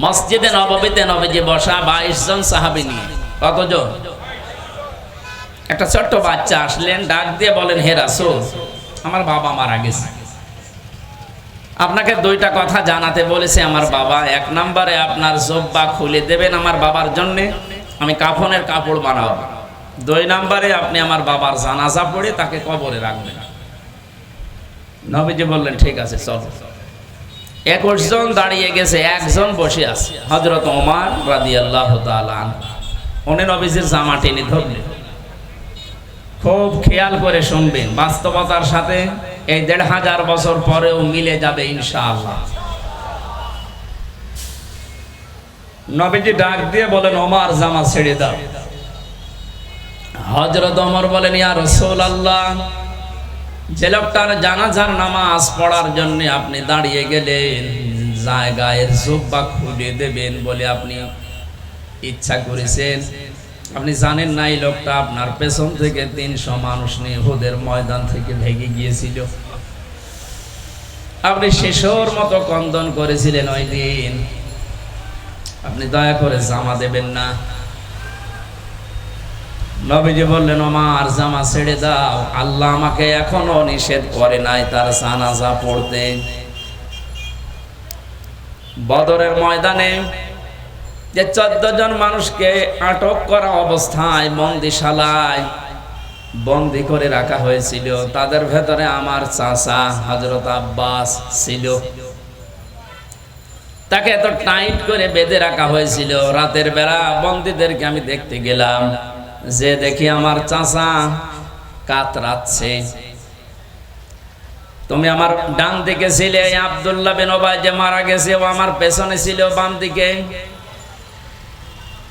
মসজিদে নববীতে নবীজি বসা বাইশ জন সাহাবি নিয়ে। কতজন? একটা ছোট্ট বাচ্চা আসলেন, ডাক দিয়ে বলেন, হে রাসূল, আমার বাবা মারা গেছে। আপনাকে দুইটা কথা জানাতে বলেছে, আমার বাবা। এক নম্বরে, আপনার জব্বা খুলে দেবেন আমার বাবার জন্য, আমি কাফনের কাপড় বানাবো। দুই নম্বরে, আপনি আমার বাবার জানাজা পড়ে তাকে কবরে রাখবেন। নবীজি বললেন, ঠিক আছে, চলো। একুশ জন দাঁড়িয়ে গেছে, একজন বসে আছে। হজরত ওমার রাদি আল্লাহ উনি নবীজির জামা টেনে ধরলেন। খুব খেয়াল করে শুনবেন, বাস্তবতার সাথে এই দেড় হাজার বছর পরেও মিলে যাবে ইনশাআল্লাহ। নবীজি ডাক দিয়ে বলেন, ওমার, জামা ছেড়ে দাও। হজরত ওমর বলেন, ইয়া রসুল আল্লাহ যে লোকটার জানাজার নামাজ পড়ার জন্য আপনি দাঁড়িয়ে গেলেন। জায়গায় জুব্বা খুলে দেবেন বলে আপনি ইচ্ছা করেছেন। আপনি জানেন না, এই লোকটা আপনার পেছন থেকে তিনশো মানুষ নিয়ে হুদের ময়দান থেকে ভেঙে গিয়েছিল। আপনি শেষর মতো কন্দন করেছিলেন ওই দিন। আপনি দয়া করে জামা দেবেন না। নবীজি বললেন আমার জামা ছেড়ে দাও। আল্লাহ আমাকে এখনও নিষেধ করে নাই তার জানাজা পড়তে। বদরের ময়দানে যে চোদ্দ জন মানুষকে আটক করা অবস্থায় বন্দিশালায় বন্দি করে রাখা হয়েছিল, তাদের ভেতরে আমার চাচা হজরত আব্বাস ছিল। তাকে এত টাইট করে বেঁধে রাখা হয়েছিল। রাতের বেলা বন্দীদেরকে আমি দেখতে গেলাম। যে দেখি আমার চাচা কাতরাচ্ছে। তুমি আমার ডান দিকে ছিলে আবদুল্লাহ বিন ওবায় যে মারা গেছে, ও আমার পেছনে ছিল বাম দিকে।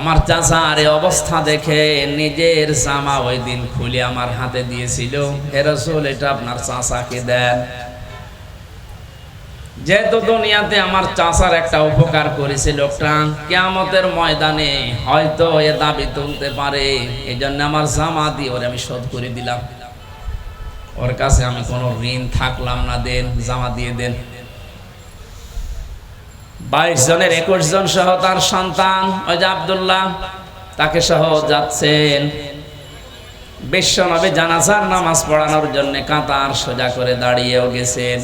আমার চাচা, আর অবস্থা দেখে নিজের জামা ওই দিন খুলে আমার হাতে দিয়েছিল। হেরসুল এটা আপনার চাচাকে দেন। যেহেতু দুনিয়াতে আমার চাচার একটা উপকার করেছে লোকটা কেয়ামতের ময়দানে হয়তো এ দাবি তুলতে পারে। এই জন্য আমার জামা দিয়ে ওরে আমি শোধ করে দিলাম। ওর কাছে আমি কোনো ঋণ থাকলাম না, দেন জামা দিয়ে দেন। বাইশ জনের একুশ জন সহ তার সন্তান, ওই যে আবদুল্লাহ, তাকে সহ যাচ্ছেন। বিশ্বনবী জানাজার নামাজ পড়ানোর জন্য কাতার সোজা করে দাঁড়িয়েও গেছেন।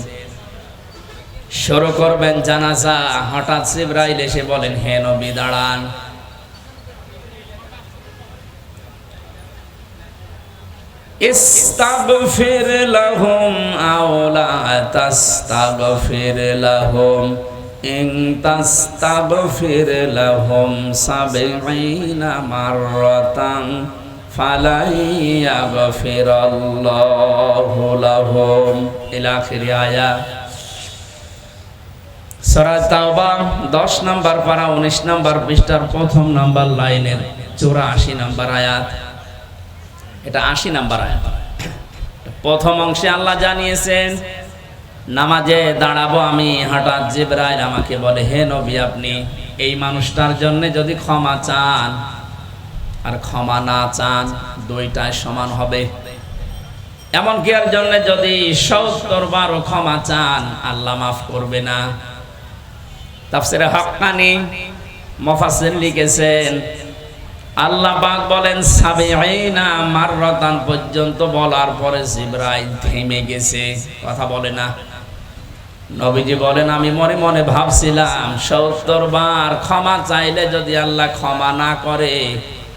শুরু করবেন জানাজা। হঠাৎ সিব্রাইল এসে বলেন, হে নবী, দাঁড়ান। ইস্তাগফির লাহুম আও লা তাস্তাগফির লাহুম। ইন তাস্তাগফির লাহুম সাবঈনা মাররাতান ফালাই ইয়াগফিরাল্লাহু লাহুম। ইলা আখির আয়াত। তাওবা দশ পারা, উনিশ পৃষ্ঠার প্রথম লাইনের চৌরাশি আয়াত। এটা আশি আয়াত। প্রথম অংশে আল্লাহ জানিয়েছেন, নামাজে দাঁড়াবো আমি হঠাৎ জিব্রাইল আমাকে বলে, হে নবী, আপনি এই মানুষটার জন্য যদি ক্ষমা চান আর ক্ষমা না চান দুইটাই সমান হবে। এমনকি এর জন্য যদি সত্তর বারো ক্ষমা চান, আল্লাহ মাফ করবে না। তাফসিরে হক্কানি মফাসির লিখেছেন, আল্লাহ পাক বলেন, সাবিঈনা মাররাতান পর্যন্ত বলার পরে জিবরাইল থেমে গেছে। কথা বলে না। নবীজি বলেন, আমি মনে মনে ভাবছিলাম, সত্তর বার ক্ষমা চাইলে যদি আল্লাহ ক্ষমা না করে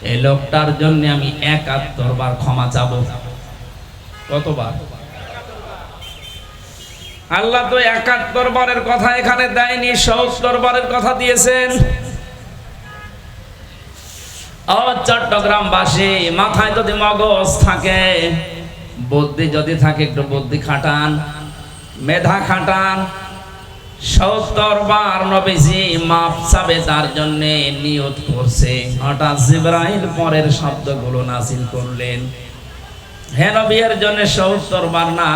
এই লোকটার জন্য আমি একাত্তর বার ক্ষমা চাবো। কতবার? আল্লাহ তো একাত্তর বারের কথা এখানে দেয়নি সত্তর বারের কথা দিয়েছেন। চট্টগ্রামবাসী, মাথায় যদি মগজ থাকে, বুদ্ধি যদি থাকে, একটু বুদ্ধি খাটান, মেধা খাটান। সত্তর বার নবীজি মাপ চাবে তার জন্য নিয়ত করছে। হঠাৎ জিব্রাইল পরের শব্দগুলো নাসিল করলেন। হে নবীর জন্য সত্তর বার না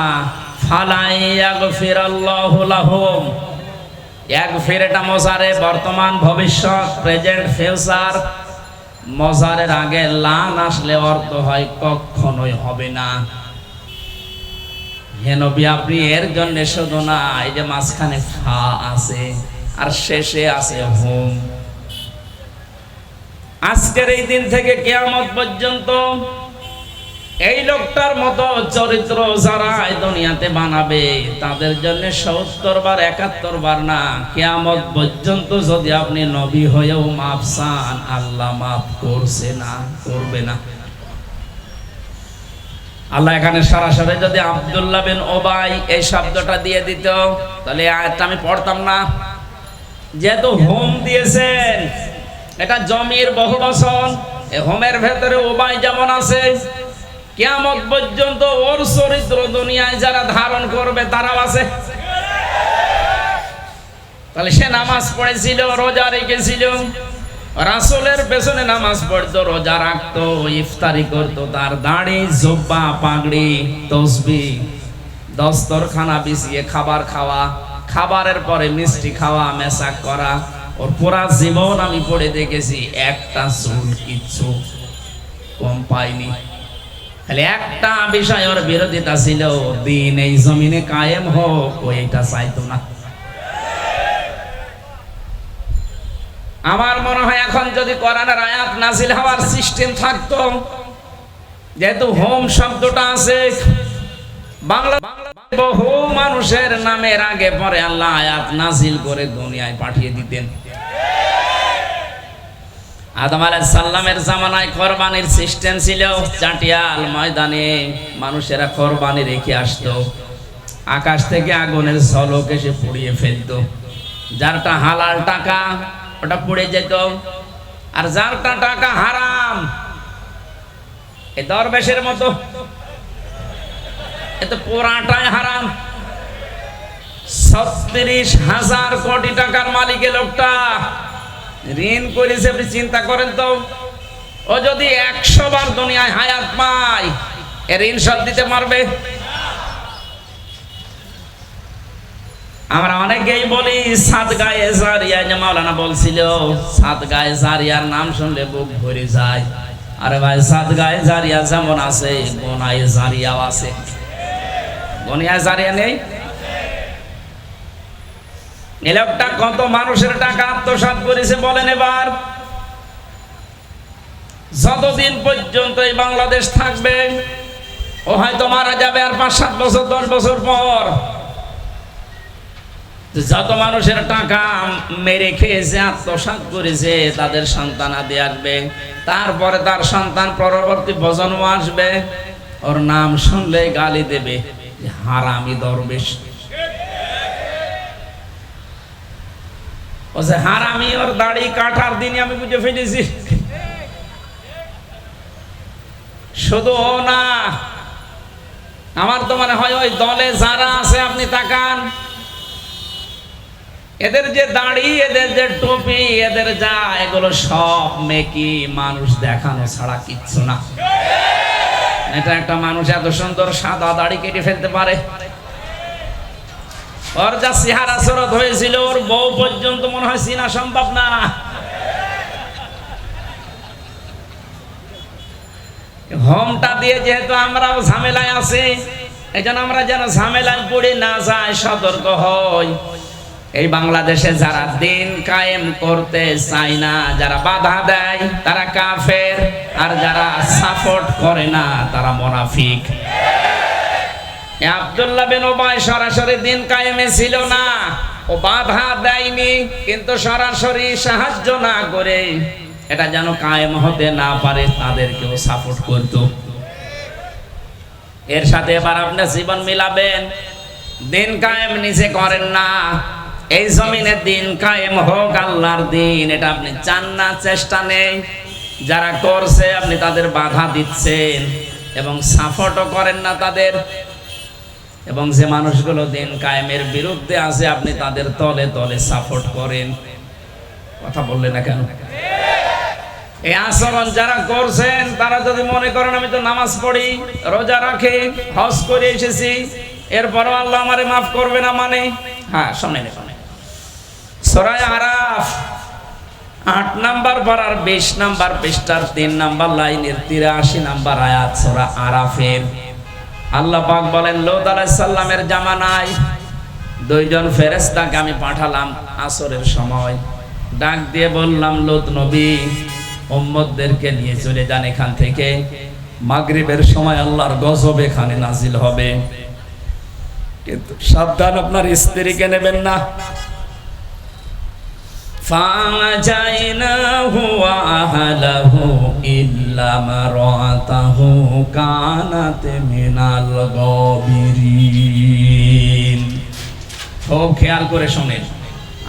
বর্তমান, ভবিষ্যৎ, প্রেজেন্ট, ফিউচার। মজারের আগে লান আসলে অর্থ হয় কখনোই হবে না। হে নবী, আপনি এর জন্য শুধু না, এই যে মাঝখানে ফা আছে আর শেষে আছে হোম। আজকের এই দিন থেকে কেয়ামত পর্যন্ত এই লোকটার মতো চরিত্র যারা এই দুনিয়াতে বানাবে, তাদের জন্য সত্তর বার, একাত্তর বার না, কেয়ামত পর্যন্ত যদি আপনি নবী হয়েও মাফ চান, আল্লাহ মাফ করছে না, করবে না। আল্লাহ এখানে সরাসরি যদি আব্দুল্লাহ বিন ওবাই এই শব্দটা দিয়ে দিত, তাহলে আয়াতটা আমি পড়তাম না। যেহেতু হোম দিয়েছেন, এটা জমির বহু এই হোমের ভেতরে ওবাই যেমন আছে কিয়ামত পর্যন্ত ওর চরিত্র দুনিয়ায় যারা ধারণ করবে, তারাও আছে। তাহলে সে নামাজ পড়েছিল, রোজা রেখেছিল। রাসূলের পেছনে নামাজ পড়তো, রোজা রাখতো, ইফতারি করতো, তার দাড়ি, জব্বা, পাগড়ি, তসবি, দস্তরখানা বিছিয়ে খাবার খাওয়া, খাবারের পরে মিষ্টি খাওয়া, মেশাক করা। ওর পুরা জীবন আমি পড়ে দেখেছি, একটা চুল কিচ্ছু কম পাইনি। খালি একটা বিষয় ওর বিরোধিতা ছিল, দিন এই জমিনে কায়েম হোক ও এটা চাইতো না। আমার মনে হয় এখন যদি কোরআনের আয়াত নাজিল হওয়ার সিস্টেম থাকতো, যেহেতু হোম শব্দটা আছে, বাংলা বহু মানুষের নামের আগে পরে আল্লাহ আয়াত নাজিল করে দুনিয়ায় পাঠিয়ে দিতেন। আদম সালামের জামানায় কোরবানির সিস্টেম ছিল, চাটিয়াল ময়দানে মানুষেরা কোরবানি রেখে আসতো। আকাশ থেকে আগুনের ঝলক এসে পুড়িয়ে ফেলতো। যারটা হালাল টাকা, ওটা পুড়ে যেত। আর যারটা টাকা হারাম, এ দরবেশের মতো। এ তো পুরাটাই হারাম। ছত্রিশ হাজার কোটি টাকার মালিক এ লোকটা ঋণ করেছে আপনি চিন্তা করেন তো। ও যদি একশো বার দুনিয়ায় হায়াত পায়, এ ঋণ সব দিতে পারবে? আমরা অনেকেই বলি সাত গায়ে জারিয়া যে মাওলানা বলছিল সাত গায়ে জারিয়ার নাম শুনলে বুক ভরে যায়। আরে ভাই সাত গায়ে জারিয়া যেমন আছে, গোনায় জারিয়াও আছে। গনিয়ায় জারিয়া নেই? এ লোকটা কত মানুষের টাকা আত্মসাৎ করেছে বলেন এবার। যতদিন পর্যন্ত এই বাংলাদেশ থাকবে, ও হয়তো মারা যাবে আর পাঁচ সাত বছর, দশ বছর পর। যত মানুষের টাকা মেরে খেয়েছে, আত্মসাৎ করেছে, তাদের সন্তান আদি আসবে। তারপরে তার সন্তান পরবর্তী প্রজন্ম আসবে। ওর নাম শুনলে গালি দেবে হারামি দরবেশ। ও হারামি ওর দাড়ি কাটার দিনই আমি বুঝে ফেলেছি। শুধু ও না, আমার তো হয় ওই দলে যারা আছে, আপনি তাকান। এদের যে দাড়ি, এদের যে টুপি, এদের যা, এগুলো সব মেকি মানুষ দেখানো ছাড়া কিচ্ছু না। এটা একটা মানুষ এত সুন্দর সাদা দাড়ি কেটে ফেলতে পারে। ওর যা চেহারা সরত হয়েছিল, ওর বউ পর্যন্ত মনে হয় চিনা সম্ভব না। হোমটা দিয়ে যেহেতু আমরাও ঝামেলায় আছি এই আমরা যেন ঝামেলায় পড়ে না যাই, সতর্ক হই। এই বাংলাদেশে যারা দিন কায়েম করতে চায় না, যারা বাধা দেয়, তারা কাফের, আর যারা সাপোর্ট করে না, তারা মোনাফিক। আব্দুল্লাহ বিন ওবাই সরাসরি দিন কায়েমে ছিল না। ও বাধা দেয়নি, কিন্তু সরাসরি সাহায্য না করে এটা যেন কায়েম হতে না পারে, তাদেরকেও সাপোর্ট করত। এর সাথে এবার আপনি জীবন মিলাবেন। দিন কায়েম নিজে করেন না। এই জমিনে দিন কায়েম হোক আল্লাহর দিন, এটা আপনি চান না, চেষ্টা নেই। যারা করছে, আপনি তাদের বাধা দিচ্ছেন এবং সাপোর্টও করেন না তাদের। এবং যে মানুষগুলো দিন কায়েমের বিরুদ্ধে আছে, আপনি তাদের তলে তলে সাপোর্ট করেন। কথা বললেন না কেন? এই আচরণ যারা করছেন, তারা যদি মনে করেন, আমি তো নামাজ পড়ি, রোজা রাখি, হজ করে এসেছি, এরপরও আল্লাহ আমারে মাফ করবে না মানে? হ্যাঁ শোনেন শোনেন সরাই আরাফ, আট নাম্বার পাড়ার বিশ নাম্বার পৃষ্ঠার তিন নাম্বার লাইনের তিরাশি নাম্বার আয়াত সরা আরাফের। আল্লাহ পাক বলেন লোদ আলাইহিস সালামের জামানায় দুইজন ফেরেস্তাকে আমি পাঠালাম আসরের সময় ডাক দিয়ে বললাম লোত নবী উম্মতদেরকে নিয়ে চলে যান এখান থেকে মাগরিবের সময় আল্লাহর গজব এখানে নাজিল হবে কিন্তু সাবধান আপনার স্ত্রীকে নেবেন না فَنَجَيْنَاهُ وَأَهْلَهُ إِلَّا امْرَأَتَهُ كَانَتْ مِنَ الْغَابِرِينَ খুব খেয়াল করে শোনেন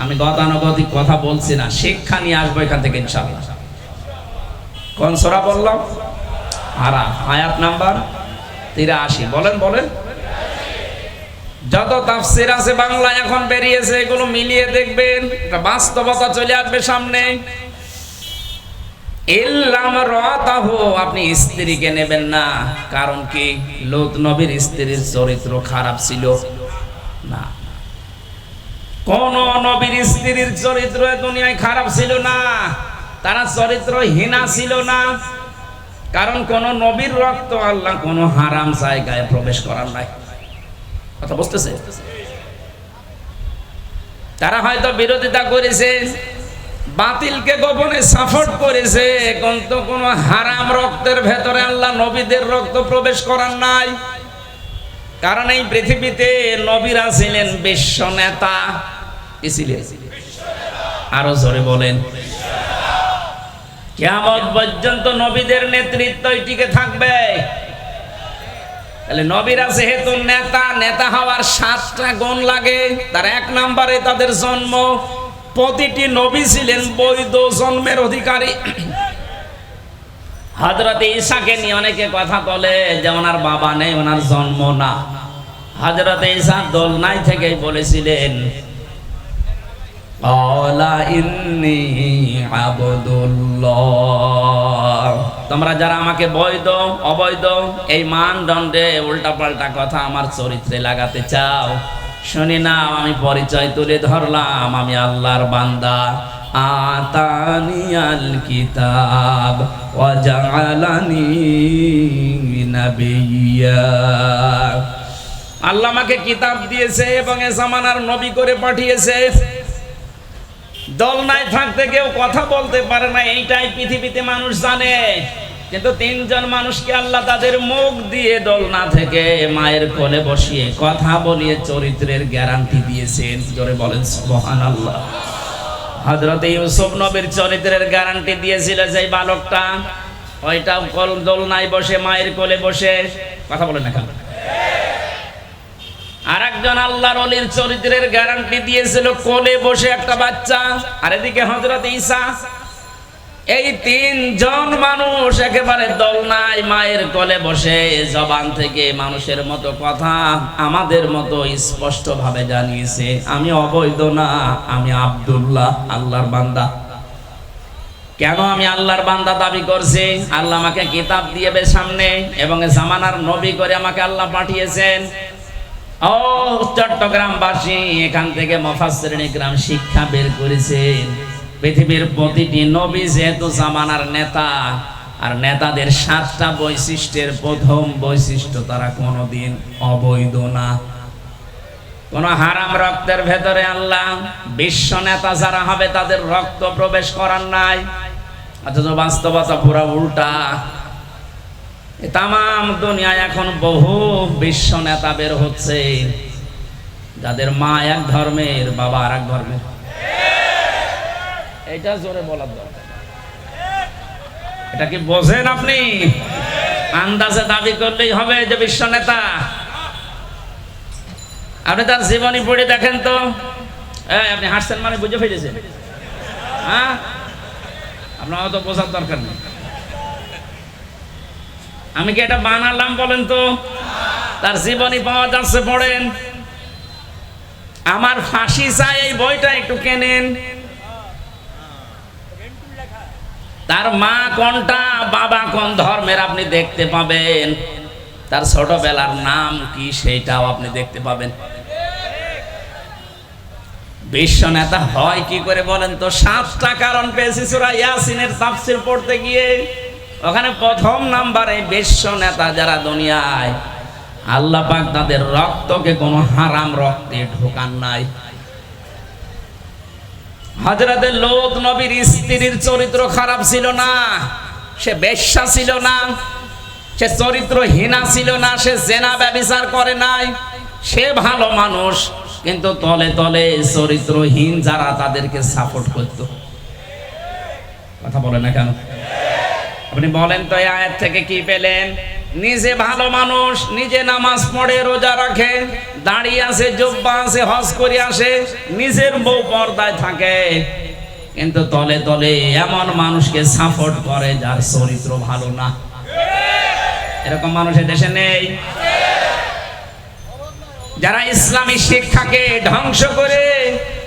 আমি গতানুগতিক কথা বলছি না শিক্ষা নিয়ে আসবো এখান থেকে ইনশাআল্লাহ কোন সূরা বললাম আরা আয়াত নাম্বার তিরাশি বলেন বলেন যত তাফসির আছে বাংলা এখন বেরিয়েছে এগুলো মিলিয়ে দেখবেন একটা বাস্তবতা চলে আসবে সামনে ইল্লাম আপনি স্ত্রীকে নেবেন না। কারণ কি? নবীর স্ত্রীর চরিত্র খারাপ ছিল। না। কোন নবীর স্ত্রীর চরিত্র দুনিয়ায় খারাপ ছিল না। তারা ছিল না। কারণ কোন নবীর রক্ত আল্লাহ কোন হারাম জায়গায় প্রবেশ করার নাই। কথা বুঝতেছে? তারা হয়তো বিরোধিতা করেছে। বাতিলকে গোপনে সাপোর্ট করেছে, কিন্তু কোন হারাম রক্তের ভেতরে আল্লাহ নবীদের রক্ত প্রবেশ করার নাই। কারণ এই পৃথিবীতে নবীরা ছিলেন বিশ্ব নেতা। কি ছিলেন? আরও জোরে বলেন। কেমন পর্যন্ত নবীদের নেতৃত্বই টিকে থাকবে। তাহলে নবীরা যেহেতু নেতা নেতা হওয়ার সাতটা গুণ লাগে, তার এক নম্বরে তাদের জন্ম। প্রতিটি নবী ছিলেন বৈধ জন্মের অধিকারী। হজরত ঈশাকে নিয়ে অনেকে কথা বলে যে ওনার বাবা নেই, ওনার জন্ম না। হজরত ঈশা দোলনাই থেকেই বলেছিলেন তোমরা যারা আমাকে বৈধ, অবৈধ, এই মানদণ্ডে উল্টাপাল্টা কথা আমার চরিত্রে লাগাতে চাও শুনি না আমি পরিচয় তুলে ধরলাম, আমি আল্লাহর বান্দা। আতানিয়াল কিতাব ওয়াজআলানি নাবিয়্যা আল্লাহ আমাকে কিতাব দিয়েছে এবং এ জামানার নবী করে পাঠিয়েছে। দলনায় থাকতে কেউ কথা বলতে পারে না, এইটাই পৃথিবীতে মানুষ জানে। কিন্তু তিনজন মানুষকে আল্লাহ তাদের মুখ দিয়ে দোলনা থেকে মায়ের কোলে বসিয়ে কথা বলিয়ে চরিত্রের গ্যারান্টি দিয়েছেন। জোরে বলেন সুবহান আল্লাহ হজরত ইউসুফ নবীর চরিত্রের গ্যারান্টি দিয়েছিল যে বালকটা। ওইটা কল দোলনায় বসে, মায়ের কোলে বসে। কথা বলেন না কেন? আর একজন আল্লাহর অলির চরিত্রের গ্যারান্টি দিয়েছিল, কোলে বসে একটা বাচ্চা। আর এদিকে হজরত ঈসা এই তিনজন মানুষ একেবারে দলনায় মায়ের কোলে বসে জবান থেকে মানুষের মতো কথা আমাদের মতো স্পষ্ট ভাবে জানিয়েছে। আমি অবৈধ না, আমি আব্দুল্লাহ, আল্লাহর বান্দা। কেন আমি আল্লাহর বান্দা দাবি করছি? আল্লাহ আমাকে কিতাব দিয়েবে সামনে এবং জামানার নবী করে আমাকে আল্লাহ পাঠিয়েছেন। ও চট্টগ্রামবাসী, এখান থেকে মফাসরিন গ্রাম শিক্ষা বের করেছেন। পৃথিবীর প্রতিটি নবী যেহেতু জামানার নেতা, আর নেতাদের সাতটা বৈশিষ্ট্যের প্রথম বৈশিষ্ট্য তারা কোনোদিন অবৈধ না। কোন হারাম রক্তের ভেতরে আল্লাহ বিশ্ব নেতা যারা হবে তাদের রক্ত প্রবেশ করার নাই। অথচ বাস্তবতা পুরা উল্টা। তাম দুনিয়ায় এখন বহু বিশ্ব নেতা বের হচ্ছে, যাদের মা এক ধর্মের, বাবা আর এক ধর্মের। এটা জোরে বলার দরকার। এটা কি বোঝেন আপনি। আন্দাজে দাবি করলেই হবে যে বিশ্ব নেতা। আপনি তার জীবনী পড়ে দেখেন তো। আপনি হাসছেন মানে বুঝে ফেলেছেন। হ্যাঁ? আপনার অত বোঝার দরকার নেই। আমি কি এটা বানালাম বলেন তো? তার জীবনী পাওয়া যাচ্ছে, পড়েন। আমার ফাঁসি চাই এই বইটা একটু কেনেন। তার মা কোনটা, বাবা কোন ধর্মের আপনি দেখতে পাবেন? তার ছোটবেলার নাম কি সেইটাও আপনি দেখতে পাবেন। বিশ্ব নেতা হয় কি করে বলেন তো? সাতটা কারণ পেয়েছি সুরা ইয়াসিনের তাফসির পড়তে গিয়ে। ওখানে প্রথম নাম্বারে বিশ্ব নেতা যারা দুনিয়ায়, আল্লাহ পাক তাদের রক্তকে কোনো হারাম রক্তে ঢোকান নাই। হজরতের লোক নবীর স্ত্রীর চরিত্র খারাপ ছিল না, সে বেশ্যা ছিল না, সে চরিত্রহীনা ছিল না, সে জেনা ব্যবিচার করে নাই, সে ভালো মানুষ, কিন্তু তলে তলে চরিত্রহীন যারা তাদেরকে সাপোর্ট করত। কথা বলে না কেন? আপনি বলেন তো এই আয়াত থেকে কি পেলেন? নিজে ভালো মানুষ, নিজে নামাজ পড়ে, রোজা রাখে, দাঁড়িয়ে আছে জব্বা আছে হজ করে আসে, নিজের বউ পর্দায় থাকে। কিন্তু তলে তলে এমন মানুষকে সাপোর্ট করে যার চরিত্র ভালো না। এরকম মানুষের দেশে নেই। যারা ইসলামী শিক্ষাকে ধ্বংস করে,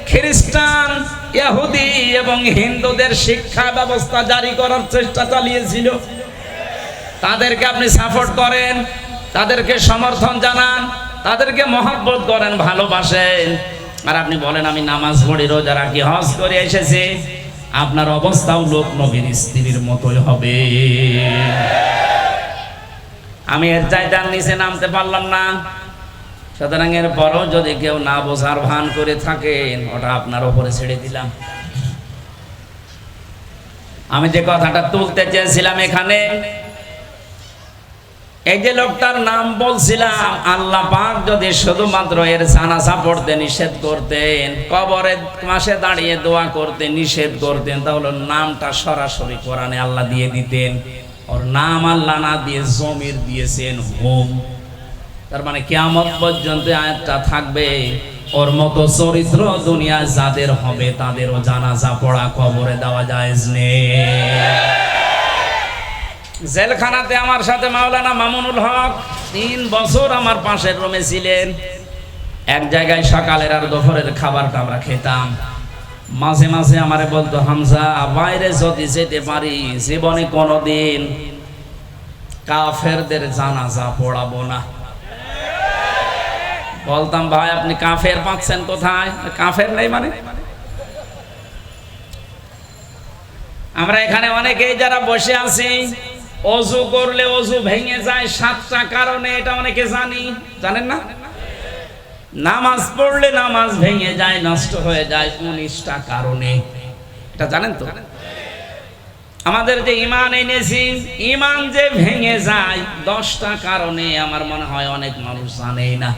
খ্রিস্টান, ইহুদি এবং হিন্দুদের শিক্ষা ব্যবস্থা জারি করার চেষ্টা চালিয়েছিল তাদেরকে আপনি সাপোর্ট করেন, তাদেরকে সমর্থন জানান, তাদেরকে মহাব্বত করেন, ভালোবাসেন। আর আপনি বলেন, আমি নামাজ পড়ি, রোজা রাখি, হজ করে এসেছি। আপনার অবস্থাও লোক নবীর স্ত্রীর মতোই হবে। আমি এর চাইতার নিচে নামতে পারলাম না। সুতরাং এর পরও যদি কেউ না বোঝার ভান করে থাকেন, ওটা আপনার ওপরে ছেড়ে দিলাম। আমি যে কথাটা তুলতে চেয়েছিলাম এখানে এই যে লোকটার নাম বলছিলাম, আল্লাহ পাক যদি শুধুমাত্র এর জানাজা পড়তে নিষেধ করতেন, কবরের মাসে দাঁড়িয়ে দোয়া করতে নিষেধ করতেন, তাহলে নামটা সরাসরি কোরআনে আল্লাহ দিয়ে দিতেন। ওর নাম আল্লাহ না দিয়ে জমির দিয়েছেন হোম। তার মানে কেয়ামত পর্যন্ত আয়াতটা থাকবে। ওর মতো চরিত্র দুনিয়া যাদের হবে, তাদেরও জানাজা পড়া কবরে দেওয়া যায় জেলখানাতে আমার সাথে মাওলানা মামুনুল হক তিন বছর আমার পাশের রুমে ছিলেন। এক জায়গায় সকালের আর দুপুরের খাবারটা আমরা খেতাম। মাঝে মাঝে আমারে বলতো, হামজা, বাইরে যদি যেতে পারি, জীবনে কোনোদিন কাফেরদের জানাজা পড়াবো না। বলতাম, ভাই, আপনি কাফের পাচ্ছেন কোথায়? কাফের নেই মানে। আমরা এখানে অনেকেই যারা বসে আছি অজু করলে অজু ভেঙে যায় সাতটা কারণে, এটা অনেকে জানি। জানেন না? নামাজ পড়লে নামাজ ভেঙে যায়, নষ্ট হয়ে যায় উনিশটা কারণে। এটা জানেন তো? আমাদের যে ইমান এনেছি, ইমান যে ভেঙে যায়, দশটা কারণে আমার মনে হয় অনেক মানুষ জানেই না।